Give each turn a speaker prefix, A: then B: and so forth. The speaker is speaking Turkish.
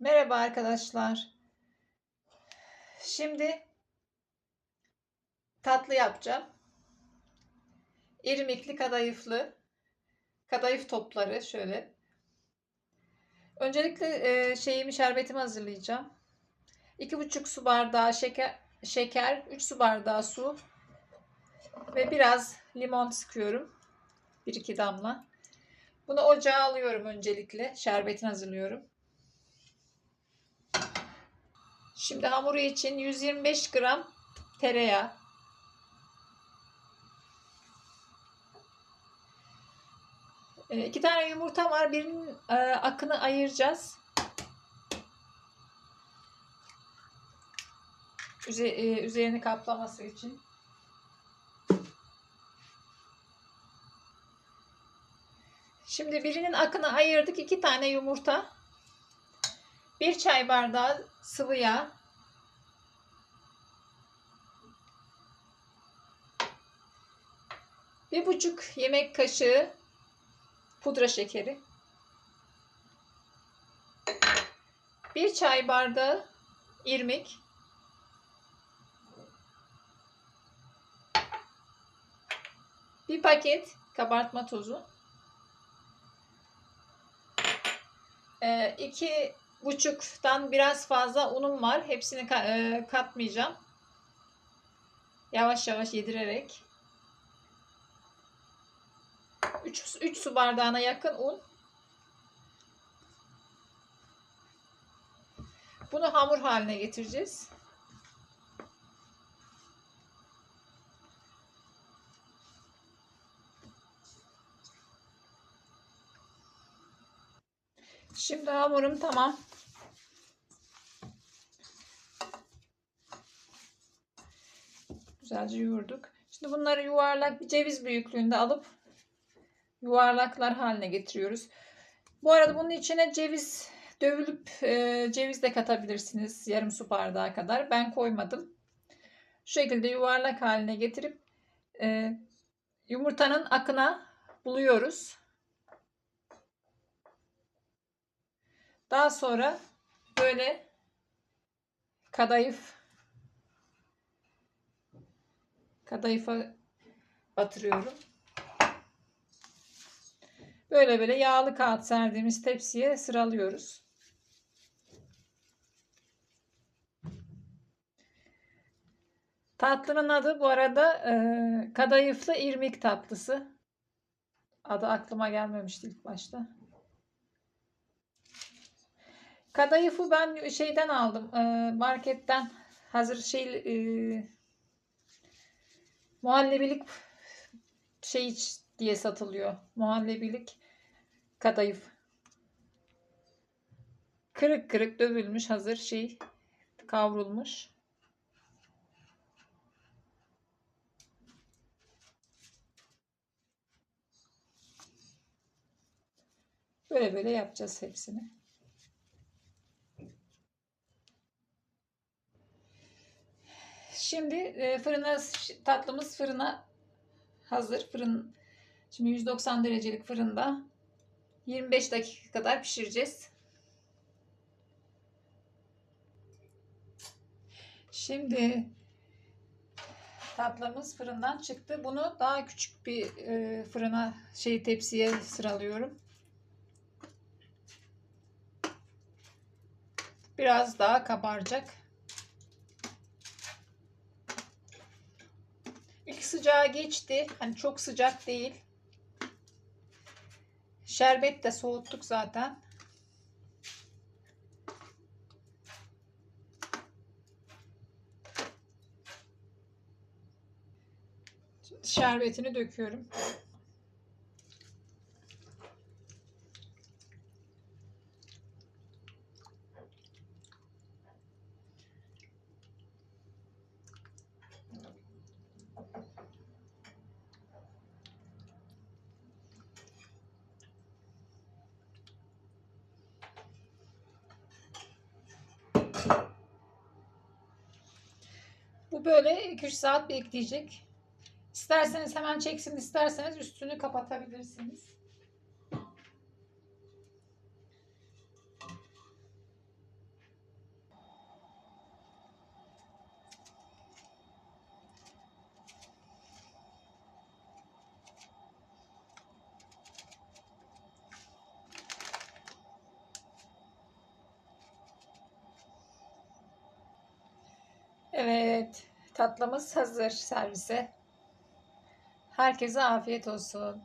A: Merhaba arkadaşlar. Şimdi tatlı yapacağım. İrmikli kadayıflı kadayıf topları şöyle. Öncelikle e, şeyimi şerbetimi hazırlayacağım. 2,5 su bardağı şeker, şeker, 3 su bardağı su ve biraz limon sıkıyorum. 1-2 damla. Bunu ocağa alıyorum öncelikle. Şerbetini hazırlıyorum. Şimdi hamuru için 125 gram tereyağı. Ee, iki tane yumurta var. Birinin e, akını ayıracağız. E, üzerini kaplaması için. Şimdi birinin akını ayırdık. iki tane yumurta. Bir çay bardağı sıvı yağ. Bir buçuk yemek kaşığı pudra şekeri. Bir çay bardağı irmik. Bir paket kabartma tozu. Ee, iki buçuktan biraz fazla unum var. Hepsini e, katmayacağım. Yavaş yavaş yedirerek. 3, 3 su bardağına yakın un. Bunu hamur haline getireceğiz. Şimdi hamurum tamam. Güzelce yoğurduk. Şimdi bunları yuvarlak bir ceviz büyüklüğünde alıp yuvarlaklar haline getiriyoruz. Bu arada bunun içine ceviz dövülüp e, ceviz de katabilirsiniz. Yarım su bardağı kadar. Ben koymadım. Şu şekilde yuvarlak haline getirip e, yumurtanın akına buluyoruz. Daha sonra böyle kadayıf kadayıfa batırıyorum. Böyle böyle yağlı kağıt serdiğimiz tepsiye sıralıyoruz. Tatlının adı bu arada e, kadayıflı irmik tatlısı. Adı aklıma gelmemişti ilk başta. Kadayıfı ben şeyden aldım. E, marketten hazır şey e, muhallebilik şey diye satılıyor. Muhallebilik kadayıf. Kırık kırık dövülmüş hazır şey kavrulmuş. Böyle böyle yapacağız hepsini. Şimdi e, fırına tatlımız fırına hazır. Fırın şimdi 190 derecelik fırında 25 dakika kadar pişireceğiz. Şimdi tatlımız fırından çıktı. Bunu daha küçük bir e, fırına şey tepsiye sıralıyorum. Biraz daha kabaracak. İlk sıcağı geçti. Hani çok sıcak değil. Şerbet de soğuttuk zaten. şerbetini döküyorum. Böyle 2-3 saat bekleyecek. İsterseniz hemen çeksin, isterseniz üstünü kapatabilirsiniz. Evet tatlımız hazır servise. Herkese afiyet olsun.